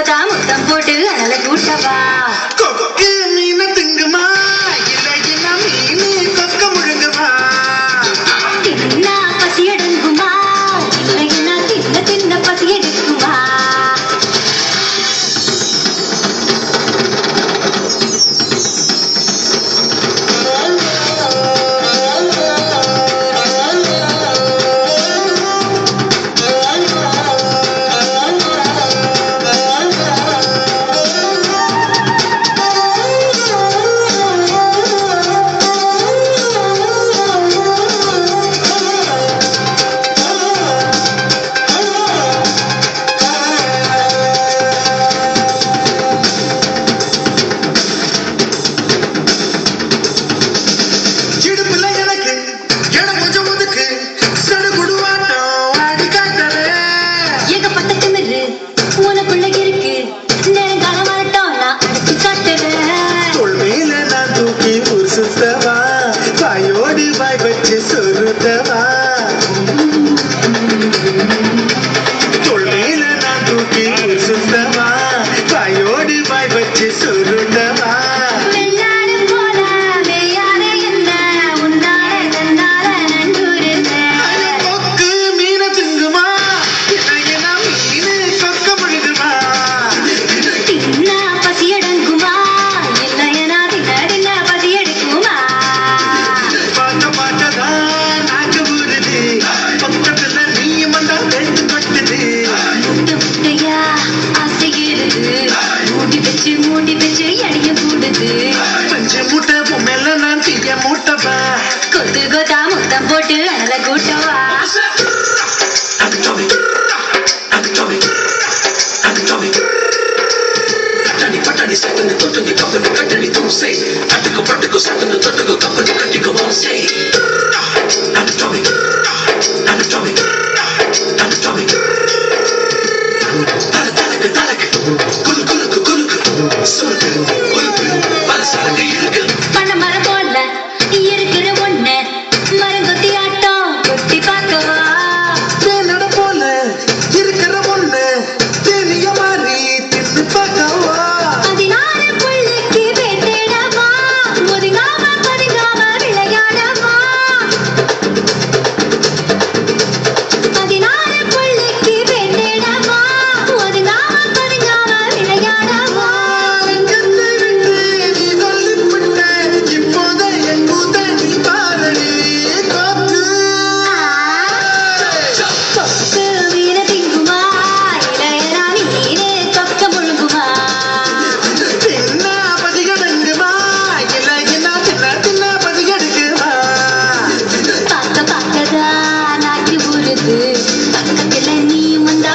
முத்தம் போட்டு அதனால கூட்டவா மீன திங்கு with them eyes. போடுது மூடி வச்சு மூடி வச்சு அடிய போடுது. பஞ்சு மூட்டை பொம்மையில நான் தீய மூட்டவா? கொத்து கொத்தா மொத்தம் போட்டு அழல கூட்டவா? பட்டாணி சட்டன்னு தொட்டுங்க கவலை கட்டணி தூசை. அட்டுக்கு பட்டுக்கு சட்டன்னு தொட்டுக்கு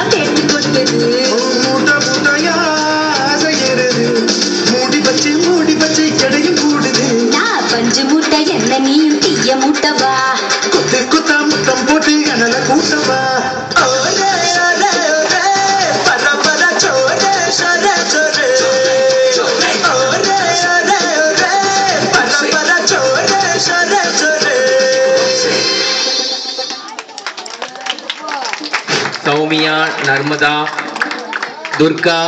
தேடி கொண்டது. மூட்டை மூட்டையா அசைகிறது மூடி பச்சை மூடி பச்சை கடையும் கூடுது. நான் குத்த सौम्या नर्मदा दुर्गा